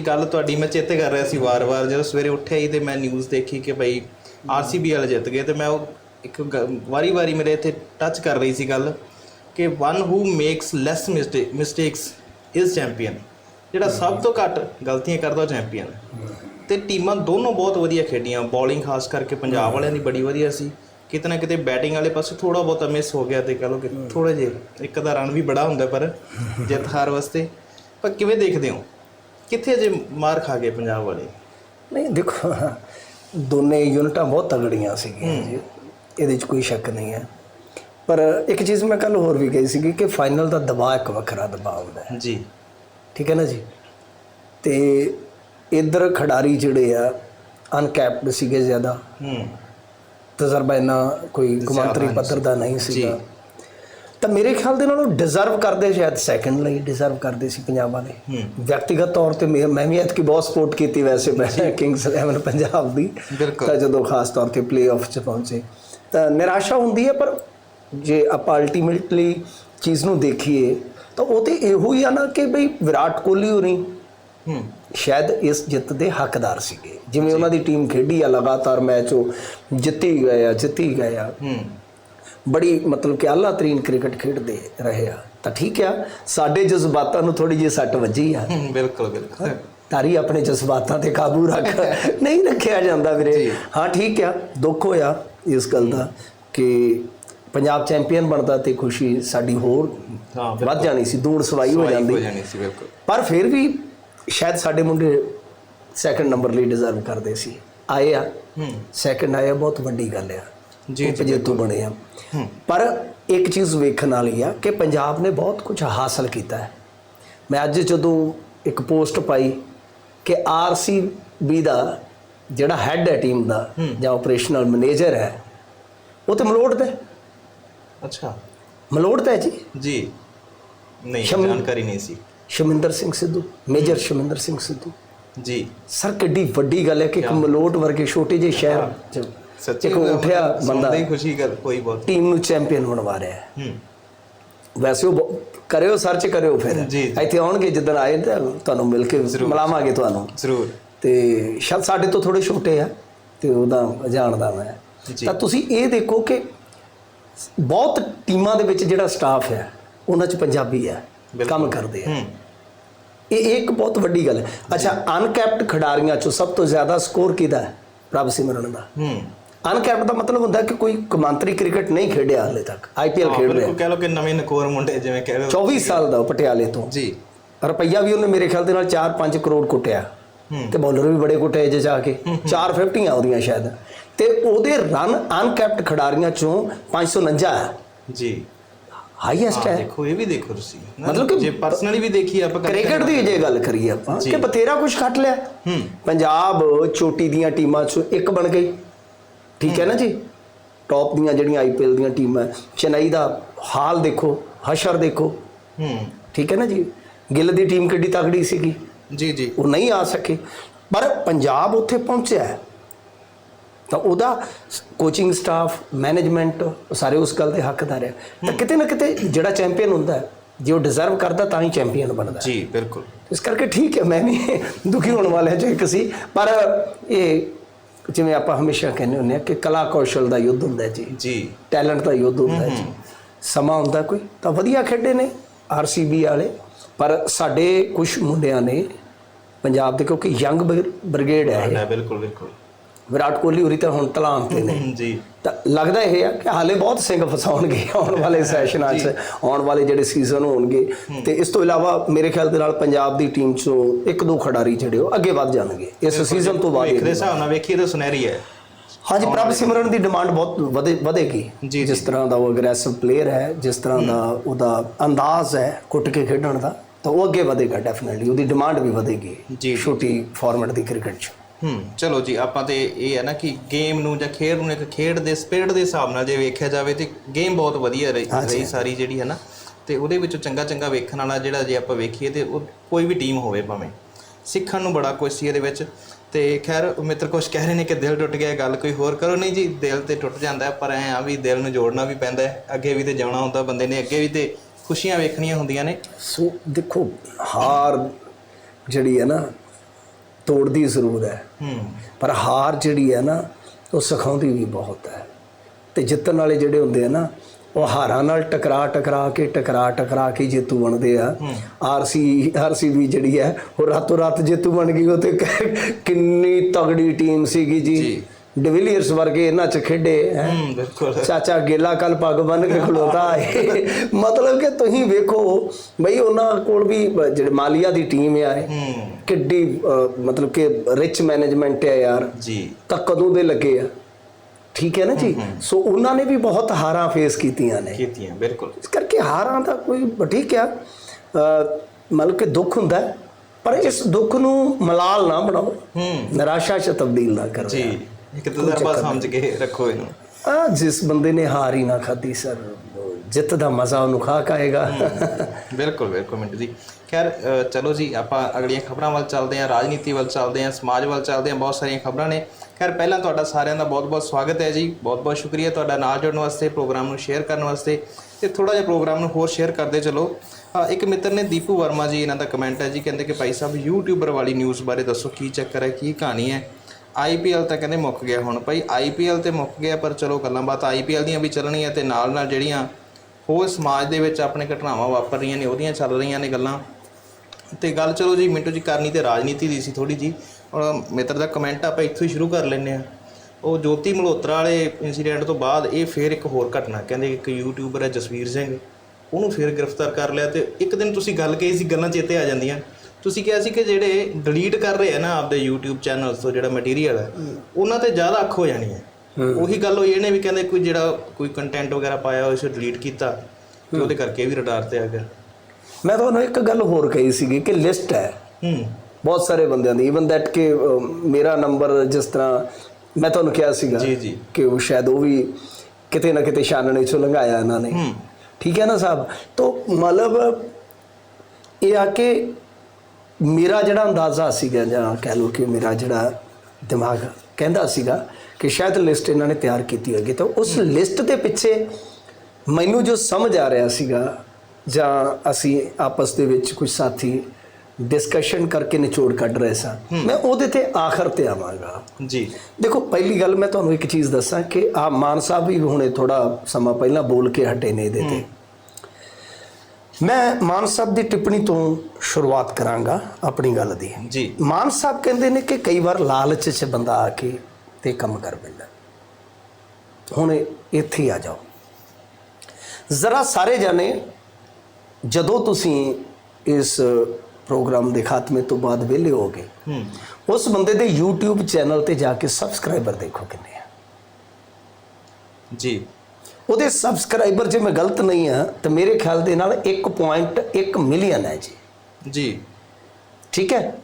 ਗੱਲ ਤੁਹਾਡੀ ਮੈਂ ਚੇਤੇ ਕਰ ਰਿਹਾ ਸੀ ਵਾਰ-ਵਾਰ ਜਦੋਂ ਸਵੇਰੇ ਉੱਠਿਆ ਹੀ ਤੇ ਮੈਂ ਨਿਊਜ਼ ਦੇਖੀ ਕਿ ਭਾਈ ਆਰਸੀਬੀ ਵਾਲੇ ਜਿੱਤ ਗਏ ਤੇ ਮੈਂ ਉਹ ਇੱਕ ਵਾਰੀ-ਵਾਰੀ ਮੇਰੇ ਇੱਥੇ ਟੱਚ ਕਰ ਰਹੀ ਸੀ ਗੱਲ ਕਿ one who makes less mistakes is champion ਜਿਹੜਾ ਸਭ ਤੋਂ ਘੱਟ ਗਲਤੀਆਂ ਕਰਦਾ ਉਹ ਚੈਂਪੀਅਨ ਤੇ ਟੀਮਾਂ ਦੋਨੋਂ ਬਹੁਤ ਵਧੀਆ ਖੇਡੀਆਂ। ਬੋਲਿੰਗ ਖਾਸ ਕਰਕੇ ਪੰਜਾਬ ਵਾਲਿਆਂ ਦੀ ਬੜੀ ਵਧੀਆ ਸੀ। ਕਿਤੇ ਨਾ ਕਿਤੇ ਬੈਟਿੰਗ ਵਾਲੇ ਪਾਸੇ ਥੋੜਾ ਬਹੁਤਾ ਮਿਸ ਹੋ ਗਿਆ ਤੇ ਕਹ ਲਓ ਕਿ ਥੋੜੇ ਜੇ ਇੱਕ ਦਾ ਰਨ ਵੀ ਬੜਾ ਹੁੰਦਾ ਪਰ ਜਿੱਤ ਹਾਰ ਵਾਸਤੇ। ਪਰ ਕਿਵੇਂ ਦੇਖਦੇ ਹੋ? ਕਿੱਥੇ ਜੇ ਮਾਰ ਖਾ ਗਏ ਪੰਜਾਬ ਵਾਲੇ? ਨਹੀਂ ਦੇਖੋ ਦੋਨੇ ਯੂਨਿਟਾਂ ਬਹੁਤ ਤਗੜੀਆਂ ਸੀਗੀਆਂ ਜੀ। ਇਹਦੇ 'ਚ ਕੋਈ ਸ਼ੱਕ ਨਹੀਂ ਹੈ। ਪਰ ਇੱਕ ਚੀਜ਼ ਮੈਂ ਕੱਲ ਹੋਰ ਵੀ ਕਹੀ ਸੀਗੀ ਕਿ ਫਾਈਨਲ ਦਾ ਦਬਾਅ ਇੱਕ ਵੱਖਰਾ ਦਬਾਅ ਹੁੰਦਾ ਹੈ। ਜੀ। ਠੀਕ ਹੈ ਨਾ ਜੀ? ਤੇ ਇਧਰ ਖਿਡਾਰੀ ਜਿਹੜੇ ਆ ਅਨਕੈਪਡ ਸੀਗੇ ਜ਼ਿਆਦਾ। ਹੂੰ। ਤਜਰਬਾ ਇੰਨਾ ਕੋਈ ਕਮਾਂਤਰੀ ਪੱਧਰ ਦਾ ਨਹੀਂ ਸੀਗਾ। ਤਾਂ ਮੇਰੇ ਖਿਆਲ ਦੇ ਨਾਲ ਉਹ ਡਿਜ਼ਰਵ ਕਰਦੇ ਸ਼ਾਇਦ ਸੈਕੰਡ ਲਈ ਡਿਜ਼ਰਵ ਕਰਦੇ ਸੀ ਪੰਜਾਬ ਵਾਲੇ ਹੂੰ। ਵਿਅਕਤੀਗਤ ਤੌਰ ਤੇ ਮੈਂ ਵੀ ਐਤਕੀ ਬਹੁਤ ਸਪੋਰਟ ਕੀਤੀ ਵੈਸੇ ਮੈਂ ਕਿੰਗਸ 11 ਪੰਜਾਬ ਦੀ। ਤਾਂ ਜਦੋਂ ਖਾਸ ਤੌਰ ਤੇ ਪਲੇਆਫ 'ਚ ਪਹੁੰਚੇ। ਤਾਂ ਨਿਰਾਸ਼ਾ ਹੁੰਦੀ ਹੈ ਪਰ ਜੇ ਆਪਾਂ ਅਲਟੀਮੇਟਲੀ ਚੀਜ਼ ਨੂੰ ਦੇਖੀਏ ਤਾਂ ਉਹ ਤੇ ਇਹੋ ਹੀ ਆ ਨਾ ਕਿ ਬਈ ਵਿਰਾਟ ਕੋਹਲੀ ਹੋਣੀ ਹੂੰ। ਸ਼ਾਇਦ ਇਸ ਜਿੱਤ ਦੇ ਹੱਕਦਾਰ ਸੀਗੇ। ਜਿਵੇਂ ਉਹਨਾਂ ਦੀ ਟੀਮ ਖੇਡੀ ਆ ਲਗਾਤਾਰ ਮੈਚ ਉਹ ਜਿੱਤੀ ਗਏ ਆ ਜਿੱਤੀ ਗਏ ਆ। ਹੂੰ। ਬੜੀ ਮਤਲਬ ਕਿ ਆਲਾ ਤਰੀਨ ਕ੍ਰਿਕਟ ਖੇਡਦੇ ਰਹੇ ਆ। ਤਾਂ ਠੀਕ ਆ ਸਾਡੇ ਜਜ਼ਬਾਤਾਂ ਨੂੰ ਥੋੜੀ ਜਿਹੀ ਸੱਟ ਵੱਜੀ ਆ। ਬਿਲਕੁਲ ਬਿਲਕੁਲ। ਤਾਰੀ ਆਪਣੇ ਜਜ਼ਬਾਤਾਂ ਤੇ ਕਾਬੂ ਰੱਖ। ਨਹੀਂ ਰੱਖਿਆ ਜਾਂਦਾ ਵੀਰੇ। ਹਾਂ ਠੀਕ ਆ ਦੁੱਖ ਹੋਇਆ ਇਸ ਗੱਲ ਦਾ ਕਿ ਪੰਜਾਬ ਚੈਂਪੀਅਨ ਬਣਦਾ ਤੇ ਖੁਸ਼ੀ ਸਾਡੀ ਹੋਰ ਵੱਧ ਜਾਣੀ ਸੀ ਦੂੜ ਸਵਾਈ ਹੋ ਹੋ ਜਾਂਦੀ। ਜਾਣੀ ਸੀ ਬਿਲਕੁਲ। ਪਰ ਫਿਰ ਵੀ ਸ਼ਾਇਦ ਸਾਡੇ ਮੁੰਡੇ ਸੈਕੰਡ ਨੰਬਰ ਲਈ ਡਿਜ਼ਰਵ ਕਰਦੇ ਸੀ। ਆਏ ਆ। ਸੈਕੰਡ ਆਇਆ ਬਹੁਤ ਵੱਡੀ ਗੱਲ ਆ। ਜੀ, ਜੀ ਜੇਤੂ ਬਣੇ ਆ। ਪਰ ਇੱਕ ਚੀਜ਼ ਵੇਖਣ ਵਾਲੀ ਆ ਕਿ ਪੰਜਾਬ ਨੇ ਬਹੁਤ ਕੁਝ ਹਾਸਲ ਕੀਤਾ ਹੈ। ਮੈਂ ਅੱਜ ਜਦੋਂ ਇੱਕ ਪੋਸਟ ਪਾਈ ਕਿ ਆਰਸੀਬੀ ਦਾ ਜਿਹੜਾ ਹੈੱਡ ਹੈ ਟੀਮ ਦਾ ਜਾਂ ਆਪਰੇਸ਼ਨਲ ਮੈਨੇਜਰ ਹੈ ਉਹ ਤੇ ਮਲੋਟ ਦਾ। ਅੱਛਾ। ਮਲੋਟ ਦਾ ਜੀ। ਜੀ। ਨਹੀਂ ਜਾਣਕਾਰੀ ਨਹੀਂ ਸੀ। ਸ਼ਮਿੰਦਰ ਸਿੰਘ ਸਿੱਧੂ ਮੇਜਰ ਸ਼ਮਿੰਦਰ ਸਿੰਘ ਸਿੱਧੂ। ਜੀ। ਸਰ ਕਿੱਡੀ ਵੱਡੀ ਗੱਲ ਹੈ ਕਿ ਇੱਕ ਮਲੋਟ ਵਰਗੇ ਛੋਟੇ ਜਿਹੇ ਸ਼ਹਿਰ ਚ ਸੱਚੀ ਇੱਕ ਉੱਠਿਆ ਬੰਦਾ ਸੁਣਦੇ ਹੀ ਖੁਸ਼ੀ ਗੱਲ ਕੋਈ ਬਹੁਤ ਟੀਮ ਨੂੰ ਚੈਂਪੀਅਨ ਬਣਵਾ ਰਿਹਾ ਹੈ। ਹੂੰ। ਵੈਸੇ ਉਹ ਕਰਿਓ ਸਰਚ ਕਰਿਓ ਫਿਰ। ਇੱਥੇ ਆਉਣਗੇ ਜਿੱਦਣ ਆਏ ਤਾਂ ਤੁਹਾਨੂੰ ਮਿਲ ਕੇ ਮਿਲਾਵਾਂਗੇ ਤੁਹਾਨੂੰ। ਜ਼ਰੂਰ। ਤੇ ਸ਼ਾਇਦ ਸਾਡੇ ਤੋਂ ਥੋੜੇ ਛੋਟੇ ਆ ਤੇ ਉਹਦਾ ਜਾਣਦਾ ਮੈਂ। ਤਾਂ ਤੁਸੀਂ ਇਹ ਦੇਖੋ ਕਿ ਬਹੁਤ ਟੀਮਾਂ ਦੇ ਵਿੱਚ ਜਿਹੜਾ ਸਟਾਫ ਹੈ ਉਹਨਾਂ 'ਚ ਪੰਜਾਬੀ ਹੈ ਕੰਮ ਕਰਦੇ ਆ। ਇਹ ਇੱਕ ਬਹੁਤ ਵੱਡੀ ਗੱਲ ਹੈ। ਅੱਛਾ ਅਨਕੈਪਡ ਖਿਡਾਰੀਆਂ 'ਚੋਂ ਸਭ ਤੋਂ ਜ਼ਿਆਦਾ ਸਕੋਰ ਕਿਹਦਾ ਹੈ? ਪ੍ਰਭ ਸਿਮਰਨ ਦਾ। ਹੂੰ। ਅਨਕੈਪਡ ਦਾ ਮਤਲਬ ਹੁੰਦਾ ਕਿ ਕੋਈ ਕਮਾਂਤਰੀ ਕ੍ਰਿਕਟ ਨਹੀਂ ਖੇਡਿਆ ਹਾਲੇ ਤੱਕ ਆਈਪੀਐਲ ਖੇਡ ਰਿਹਾ। ਬਿਲਕੁਲ ਕਹਿ ਲਓ ਕਿ ਨਵੇਂ ਨਕੋਰ ਮੁੰਡੇ ਜਿਵੇਂ ਕਹਿ ਲਓ 24 ਸਾਲ ਦਾ ਉਹ ਪਟਿਆਲੇ ਤੋਂ। ਜੀ। ਰੁਪਈਆ ਵੀ ਉਹਨੇ ਮੇਰੇ ਖਿਆਲ ਦੇ ਨਾਲ 4-5 ਕਰੋੜ ਕੁੱਟਿਆ। ਤੇ ਬੌਲਰ ਵੀ ਬੜੇ ਕੁੱਟੇ ਜੇ ਜਾ ਕੇ। 4 ਫਿਫਟੀਆਂ ਉਹਦੀਆਂ ਸ਼ਾਇਦ। ਤੇ ਉਹਦੇ ਰਨ ਅਨਕੈਪਟ ਖਿਡਾਰੀਆਂ ਚੋਂ 549 ਹੈ। ਜੀ। ਹਾਈਐਸਟ ਹਾਂ ਦੇਖੋ ਇਹ ਵੀ ਦੇਖੋ ਤੁਸੀਂ। ਮਤਲਬ ਕਿ ਜੇ ਪਰਸਨਲੀ ਵੀ ਦੇਖੀ ਆਪਾਂ ਕ੍ਰਿਕਟ ਦੀ ਜੇ ਗੱਲ ਕਰੀਏ ਆਪਾਂ। ਕਿ ਬਥੇਰਾ ਕੁਝ ਖੱਟ ਲਿਆ। ਹੂੰ। ਪੰਜਾਬ ਚੋਟੀ ਦੀਆਂ ਟੀਮਾਂ ਚੋਂ ਇੱਕ ਬਣ ਗਈ। ਠੀਕ ਹੈ ਨਾ ਜੀ? ਟੌਪ ਦੀਆਂ ਜਿਹੜੀਆਂ ਆਈਪੀਐਲ ਦੀਆਂ ਟੀਮਾਂ ਚੇਨਈ ਦਾ ਹਾਲ ਦੇਖੋ ਹਸ਼ਰ ਦੇਖੋ। ਹੂੰ। ਠੀਕ ਹੈ ਨਾ ਜੀ? ਗਿੱਲ ਦੀ ਟੀਮ ਕਿੱਡੀ ਤਕੜੀ ਸੀਗੀ। ਜੀ ਜੀ। ਉਹ ਨਹੀਂ ਆ ਸਕੇ। ਪਰ ਪੰਜਾਬ ਉੱਥੇ ਪਹੁੰਚਿਆ। ਤਾਂ ਉਹਦਾ ਕੋਚਿੰਗ ਸਟਾਫ ਮੈਨੇਜਮੈਂਟ ਸਾਰੇ ਉਸ ਗੱਲ ਦੇ ਹੱਕਦਾਰ ਹੈ। ਤਾਂ ਕਿਤੇ ਨਾ ਕਿਤੇ ਜਿਹੜਾ ਚੈਂਪੀਅਨ ਹੁੰਦਾ ਹੈ, ਜੇ ਉਹ ਡਿਜ਼ਰਵ ਕਰਦਾ ਤਾਂ ਹੀ ਚੈਂਪੀਅਨ ਬਣਦਾ। ਜੀ ਬਿਲਕੁਲ। ਇਸ ਕਰਕੇ ਠੀਕ ਹੈ ਮੈਂ ਵੀ ਦੁਖੀ ਹੋਣ ਵਾਲਿਆਂ ਚੋਂ ਇੱਕ ਸੀ। ਪਰ ਇਹ ਜਿਵੇਂ ਆਪਾਂ ਹਮੇਸ਼ਾ ਕਹਿੰਦੇ ਹੁੰਦੇ ਆ ਕਿ ਕਲਾ ਕੌਸ਼ਲ ਦਾ ਯੁੱਧ ਹੁੰਦਾ ਜੀ। ਜੀ। ਟੈਲੈਂਟ ਦਾ ਯੁੱਧ ਹੁੰਦਾ ਜੀ। ਸਮਾਂ ਹੁੰਦਾ ਕੋਈ ਤਾਂ ਵਧੀਆ ਖੇਡੇ ਨੇ ਆਰਸੀਬੀ ਵਾਲੇ। ਪਰ ਸਾਡੇ ਕੁਝ ਮੁੰਡਿਆਂ ਨੇ ਪੰਜਾਬ ਦੇ ਕਿਉਂਕਿ ਯੰਗ ਬ੍ਰਿਗੇਡ ਹੈ ਬਿਲਕੁਲ ਬਿਲਕੁਲ। ਵਿਰਾਟ ਕੋਹਲੀ ਹੋਰੀ ਤਾਂ ਹੁਣ ਤਲਾਮ ਤੇ ਨੇ। ਜੀ। ਤਾਂ ਲੱਗਦਾ ਇਹ ਆ ਕਿ ਹਾਲੇ ਬਹੁਤ ਸਿੰਘ ਫਸਾਉਣਗੇ ਆਉਣ ਵਾਲੇ ਸੈਸ਼ਨਾਂ 'ਚ ਆਉਣ ਵਾਲੇ ਜਿਹੜੇ ਸੀਜ਼ਨ ਹੋਣਗੇ। ਤੇ ਇਸ ਤੋਂ ਇਲਾਵਾ ਮੇਰੇ ਖਿਆਲ ਦੇ ਨਾਲ ਪੰਜਾਬ ਦੀ ਟੀਮ 'ਚੋਂ ਇੱਕ ਦੋ ਖਿਡਾਰੀ ਜਿਹੜੇ ਉਹ ਅੱਗੇ ਵੱਧ ਜਾਣਗੇ। ਇਸ ਸੀਜ਼ਨ ਤੋਂ ਬਾਅਦ ਇਹ। ਹਿਸਾਬ ਨਾਲ ਵੇਖੀਏ ਤਾਂ ਸੁਨਹਿਰੀ ਹੈ। ਹਾਂਜੀ ਪ੍ਰਭ ਸਿਮਰਨ ਦੀ ਡਿਮਾਂਡ ਬਹੁਤ ਵਧੇ ਵਧੇਗੀ। ਜਿਸ ਤਰ੍ਹਾਂ ਦਾ ਉਹ ਅਗਰੈਸਿਵ ਪਲੇਅਰ ਹੈ ਜਿਸ ਤਰ੍ਹਾਂ ਦਾ ਉਹਦਾ ਅੰਦਾਜ਼ ਹੈ ਕੁੱਟ ਕੇ ਖੇਡਣ ਦਾ ਤਾਂ ਉਹ ਅੱਗੇ ਵਧੇਗਾ ਡੈਫੀਨਿਟਲੀ ਉਹਦੀ ਡਿਮਾਂਡ ਵੀ ਵਧੇਗੀ। ਛੋਟੀ ਫਾਰਮੈਟ ਦੀ ਕ੍ਰਿਕਟ 'ਚ। ਹੂੰ। ਚਲੋ ਜੀ ਆਪਾਂ ਤੇ ਇਹ ਹੈ ਨਾ ਕਿ ਗੇਮ ਨੂੰ ਜਾਂ ਖੇਡ ਨੂੰ ਇੱਕ ਖੇਡ ਦੇ ਸਪਿਰਿਟ ਦੇ ਹਿਸਾਬ ਨਾਲ ਜੇ ਵੇਖਿਆ ਜਾਵੇ ਤੇ ਗੇਮ ਬਹੁਤ ਵਧੀਆ ਰਹੀ ਰਹੀ ਸਾਰੀ ਜਿਹੜੀ ਹੈ ਨਾ। ਤੇ ਉਹਦੇ ਵਿੱਚੋਂ ਚੰਗਾ ਚੰਗਾ ਵੇਖਣ ਵਾਲਾ ਜਿਹੜਾ ਜੇ ਆਪਾਂ ਵੇਖੀਏ ਤੇ ਉਹ ਕੋਈ ਵੀ ਟੀਮ ਹੋਵੇ ਭਾਵੇਂ। ਸਿੱਖਣ ਨੂੰ ਬੜਾ ਕੁਝ ਸੀ ਇਹਦੇ ਵਿੱਚ। ਤੇ ਖੈਰ ਮਿੱਤਰ ਕੁਛ ਕਹਿ ਰਹੇ ਨੇ ਕਿ ਦਿਲ ਟੁੱਟ ਗਿਆ ਗੱਲ ਕੋਈ ਹੋਰ ਕਰੋ। ਨਹੀਂ ਜੀ ਦਿਲ ਤੇ ਟੁੱਟ ਜਾਂਦਾ ਪਰ ਐ ਆ ਵੀ ਦਿਲ ਨੂੰ ਜੋੜਨਾ ਵੀ ਪੈਂਦਾ ਹੈ। ਅੱਗੇ ਵੀ ਤੇ ਜਾਣਾ ਹੁੰਦਾ ਬੰਦੇ ਨੇ ਅੱਗੇ ਵੀ ਤੇ ਖੁਸ਼ੀਆਂ ਵੇਖਣੀਆਂ ਹੁੰਦੀਆਂ ਨੇ। ਸੋ ਦੇਖੋ ਹਾਰ ਜਿਹੜੀ ਹੈ ਨਾ ਤੋੜਦੀ ਜ਼ਰੂਰ ਹੈ। ਪਰ ਹਾਰ ਜਿਹੜੀ ਹੈ ਨਾ ਉਹ ਸਿਖਾਉਂਦੀ ਵੀ ਬਹੁਤ ਹੈ। ਤੇ ਜਿੱਤਣ ਵਾਲੇ ਜਿਹੜੇ ਹੁੰਦੇ ਆ ਨਾ ਉਹ ਹਾਰਾਂ ਨਾਲ ਟਕਰਾ ਟਕਰਾ ਕੇ ਟਕਰਾ ਟਕਰਾ ਕੇ ਜੇਤੂ ਬਣਦੇ ਆ। ਆਰਸੀ ਆਰਸੀਬੀ ਜਿਹੜੀ ਹੈ ਉਹ ਰਾਤੋਂ ਰਾਤ ਜੇਤੂ ਬਣ ਗਈ। ਉਹ ਤੇ ਕਿੰਨੀ ਤਗੜੀ ਟੀਮ ਸੀਗੀ ਜੀ। ਡਿਵੀਲੀਅਰਸ ਵਰਗੇ ਇਹਨਾਂ ਚ ਖੇਡੇ ਹੈਂ। ਚਾਚਾ ਗੇਲਾ ਕੱਲ ਪੱਗ ਬੰਨ ਕੇ ਖਲੋਤਾ ਹੈ ਮਤਲਬ ਕਿ ਤੁਸੀਂ ਵੇਖੋ ਬਈ ਉਹਨਾਂ ਕੋਲ ਵੀ ਜਿਹੜੇ ਮਾਲੀਆ ਦੀ ਟੀਮ ਹੂੰ। ਕਿੱਡੀ ਮਤਲਬ ਕਿ ਰਿਚ ਮੈਨੇਜਮੈਂਟ ਹੈ ਯਾਰ। ਜੀ। ਤਾਂ ਕਦੋਂ ਦੇ ਲੱਗੇ ਆ? ਠੀਕ ਹੈ ਨਾ ਜੀ? ਸੋ ਉਹਨਾਂ ਨੇ ਵੀ ਬਹੁਤ ਹਾਰਾਂ ਫੇਸ ਕੀਤੀਆਂ ਨੇ। ਕੀਤੀਆਂ ਬਿਲਕੁਲ। ਇਸ ਕਰਕੇ ਹਾਰਾਂ ਦਾ ਕੋਈ ਠੀਕ ਆ। ਮਤਲਬ ਕਿ ਦੁੱਖ ਹੁੰਦਾ ਪਰ ਇਸ ਦੁੱਖ ਨੂੰ ਮਲਾਲ ਨਾ ਬਣਾਓ। ਹੂੰ। ਨਿਰਾਸ਼ਾ 'ਚ ਤਬਦੀਲ ਨਾ ਕਰੋ ਜੀ। ਇੱਕ ਤਜਰਬਾ ਸਮਝ ਕੇ ਰੱਖੋ ਇਹਨੂੰ। ਆ ਜਿਸ ਬੰਦੇ ਨੇ ਹਾਰ ਹੀ ਨਾ ਖਾਧੀ ਸਰ ਜਿੱਤ ਦਾ ਮਜ਼ਾ ਉਹਨੂੰ ਖਾ ਕਾਏਗਾ ਬਿਲਕੁਲ ਬਿਲਕੁਲ ਮਿੰਟੂ ਜੀ। ਖੈਰ ਚਲੋ ਜੀ ਆਪਾਂ ਅਗਲੀਆਂ ਖਬਰਾਂ ਵੱਲ ਚੱਲਦੇ ਹਾਂ ਰਾਜਨੀਤੀ ਵੱਲ ਚੱਲਦੇ ਹਾਂ ਸਮਾਜ ਵੱਲ ਚੱਲਦੇ ਹਾਂ ਬਹੁਤ ਸਾਰੀਆਂ ਖਬਰਾਂ ਨੇ। ਖੈਰ ਪਹਿਲਾਂ ਤੁਹਾਡਾ ਸਾਰਿਆਂ ਦਾ ਬਹੁਤ-ਬਹੁਤ ਸਵਾਗਤ ਹੈ ਜੀ। ਬਹੁਤ-ਬਹੁਤ ਸ਼ੁਕਰੀਆ ਤੁਹਾਡਾ ਨਾਲ ਜੁੜਨ ਵਾਸਤੇ ਪ੍ਰੋਗਰਾਮ ਨੂੰ ਸ਼ੇਅਰ ਕਰਨ ਵਾਸਤੇ। ਤੇ ਥੋੜਾ ਜਿਹਾ ਪ੍ਰੋਗਰਾਮ ਨੂੰ ਹੋਰ ਸ਼ੇਅਰ ਕਰਦੇ ਚਲੋ। ਇੱਕ ਮਿੱਤਰ ਨੇ ਦੀਪੂ ਵਰਮਾ ਜੀ ਇਹਨਾਂ ਦਾ ਕਮੈਂਟ ਹੈ ਜੀ ਕਹਿੰਦੇ ਕਿ ਭਾਈ ਸਾਹਿਬ ਯੂਟਿਊਬਰ ਵਾਲੀ ਨਿਊਜ਼ ਬਾਰੇ ਦੱਸੋ ਕੀ ਚੱਕਰ ਹੈ ਕੀ ਕਹਾਣੀ ਹੈ? ਆਈਪੀਐਲ ਤਾਂ ਕਹਿੰਦੇ ਮੁੱਕ ਗਿਆ ਹੁਣ। ਭਾਈ ਆਈਪੀਐਲ ਤੇ ਮੁੱਕ ਗਿਆ, ਪਰ ਚਲੋ ਗੱਲਾਂ ਬਾਤਾਂ ਆਈਪੀਐਲ ਦੀਆਂ ਵੀ ਚੱਲਣੀਆਂ ਤੇ ਨਾਲ ਨਾਲ ਜਿਹੜੀਆਂ ਹੋਰ ਸਮਾਜ ਦੇ ਵਿੱਚ ਆਪਣੇ ਘਟਨਾਵਾਂ ਵਾਪਰ ਰਹੀਆਂ ਨੇ, ਉਹਦੀਆਂ ਚੱਲ ਰਹੀਆਂ ਨੇ ਗੱਲਾਂ। ਤੇ ਗੱਲ ਚਲੋ ਜੀ ਮਿੰਟੂ ਜੀ ਕਰਨੀ ਤੇ ਰਾਜਨੀਤੀ ਦੀ ਸੀ ਥੋੜੀ ਜੀ। ਔਰ ਮਿੱਤਰ ਦਾ ਕਮੈਂਟ ਆਪਾਂ ਇੱਥੋਂ ਹੀ ਸ਼ੁਰੂ ਕਰ ਲੈਂਦੇ ਆ ਉਹ ਜੋਤੀ ਮਲਹੋਤਰਾ ਵਾਲੇ ਇਨਸੀਡੈਂਟ ਤੋਂ ਬਾਅਦ ਇਹ ਫੇਰ ਇੱਕ ਹੋਰ ਘਟਨਾ, ਕਹਿੰਦੇ ਇੱਕ ਯੂਟਿਊਬਰ ਹੈ ਜਸਵੀਰ ਸਿੰਘ, ਉਹਨੂੰ ਫੇਰ ਗ੍ਰਿਫਤਾਰ ਕਰ ਲਿਆ ਤੇ ਇੱਕ ਦਿਨ ਤੁਸੀਂ ਗੱਲ ਕਹੀ ਸੀ, ਗੱਲਾਂ ਚੇਤੇ ਆ ਜਾਂਦੀਆਂ। ਤੁਸੀਂ ਕਿਹਾ ਸੀ ਕਿ ਜਿਹੜੇ ਡਿਲੀਟ ਕਰ ਰਹੇ ਆ ਨਾ ਆਪਦੇ YouTube ਚੈਨਲਸ ਤੋਂ ਜਿਹੜਾ ਮਟੀਰੀਅਲ ਹੈ ਉਹਨਾਂ ਤੇ ਜ਼ਿਆਦਾ ਅੱਖ ਹੋ ਜਾਣੀ ਹੈ। ਉਹੀ ਗੱਲ ਹੋਈ ਇਹਨੇ ਵੀ ਕਹਿੰਦੇ ਕੋਈ ਜਿਹੜਾ ਕੋਈ ਕੰਟੈਂਟ ਵਗੈਰਾ ਪਾਇਆ ਹੋਇਆ ਸੀ ਡਿਲੀਟ ਕੀਤਾ। ਤੇ ਉਹਦੇ ਕਰਕੇ ਵੀ ਰਡਾਰ ਤੇ ਆ ਗਿਆ। ਮੈਂ ਤੁਹਾਨੂੰ ਇੱਕ ਗੱਲ ਹੋਰ ਕਹੀ ਸੀਗੀ ਕਿ ਲਿਸਟ ਹੈ। ਹੂੰ। ਬਹੁਤ ਸਾਰੇ ਬੰਦਿਆਂ ਦੀ। ਇਵਨ ਦੈਟ ਕਿ ਮੇਰਾ ਨੰਬਰ ਜਿਸ ਤਰ੍ਹਾਂ ਮੈਂ ਤੁਹਾਨੂੰ ਕਿਹਾ ਸੀਗਾ ਜੀ, ਜੀ। ਕਿ ਉਹ ਸ਼ਾਇਦ ਉਹ ਵੀ ਕਿਤੇ ਨਾ ਕਿਤੇ ਛਾਨਣੇ ਚੋਂ ਲੰਘਾਇਆ ਇਹਨਾਂ ਨੇ। ਹੂੰ। ਠੀਕ ਹੈ ਨਾ ਸਾਹਿਬ? ਤੋਂ ਮਤਲਬ ਇਹ ਆ ਕਿ ਮੇਰਾ ਜਿਹੜਾ ਅੰਦਾਜ਼ਾ ਸੀਗਾ ਜਾਂ ਕਹਿ ਲਓ ਕਿ ਮੇਰਾ ਜਿਹੜਾ ਦਿਮਾਗ ਕਹਿੰਦਾ ਸੀਗਾ ਕਿ ਸ਼ਾਇਦ ਲਿਸਟ ਇਹਨਾਂ ਨੇ ਤਿਆਰ ਕੀਤੀ ਹੋਏਗੀ ਤਾਂ ਉਸ ਲਿਸਟ ਦੇ ਪਿੱਛੇ ਮੈਨੂੰ ਜੋ ਸਮਝ ਆ ਰਿਹਾ ਸੀਗਾ ਜਾਂ ਅਸੀਂ ਆਪਸ ਦੇ ਵਿੱਚ ਕੁਝ ਸਾਥੀ ਡਿਸਕਸ਼ਨ ਕਰਕੇ ਨਿਚੋੜ ਕੱਢ ਰਹੇ ਸਾਂ ਮੈਂ ਉਹਦੇ ਤੇ ਆਖਰ ਤੇ ਆਵਾਂਗਾ। ਜੀ। ਦੇਖੋ ਪਹਿਲੀ ਗੱਲ ਮੈਂ ਤੁਹਾਨੂੰ ਇੱਕ ਚੀਜ਼ ਦੱਸਾਂ ਕਿ ਆ ਮਾਨ ਸਾਹਿਬ ਵੀ ਹੁਣੇ ਥੋੜਾ ਸਮਾਂ ਪਹਿਲਾਂ ਬੋਲ ਕੇ ਹਟੇ ਨੇ ਇਹਦੇ ਤੇ। ਮੈਂ ਮਾਨ ਸਾਹਿਬ ਦੀ ਟਿੱਪਣੀ ਤੋਂ ਸ਼ੁਰੂਆਤ ਕਰਾਂਗਾ ਆਪਣੀ ਗੱਲ ਦੀ। ਜੀ। ਮਾਨ ਸਾਹਿਬ ਕਹਿੰਦੇ ਨੇ ਕਿ ਕਈ ਵਾਰ ਲਾਲਚ 'ਚ ਬੰਦਾ ਆ ਕੇ ਤੇ ਕੰਮ ਕਰ ਪੈਂਦਾ। ਹੁਣ ਇੱਥੇ ਆ ਜਾਓ। ਜ਼ਰਾ ਸਾਰੇ ਜਾਣੇ ਜਦੋਂ ਤੁਸੀਂ ਇਸ ਪ੍ਰੋਗਰਾਮ ਦੇ ਖਾਤਮੇ ਤੋਂ ਬਾਅਦ ਵਿਹਲੇ ਹੋਗੇ ਹੂੰ। ਉਸ ਬੰਦੇ ਦੇ YouTube ਚੈਨਲ ਤੇ ਜਾ ਕੇ ਸਬਸਕ੍ਰਾਈਬਰ ਦੇਖੋ ਕਿੰਨੇ ਆ। ਜੀ। ਉਹਦੇ ਸਬਸਕ੍ਰਾਈਬਰ ਜੇ ਮੈਂ ਗਲਤ ਨਹੀਂ ਆ ਤਾਂ ਮੇਰੇ ਖਿਆਲ ਦੇ ਨਾਲ 1.1 ਮਿਲੀਅਨ ਹੈ ਜੀ। ਜੀ। ਠੀਕ ਹੈ?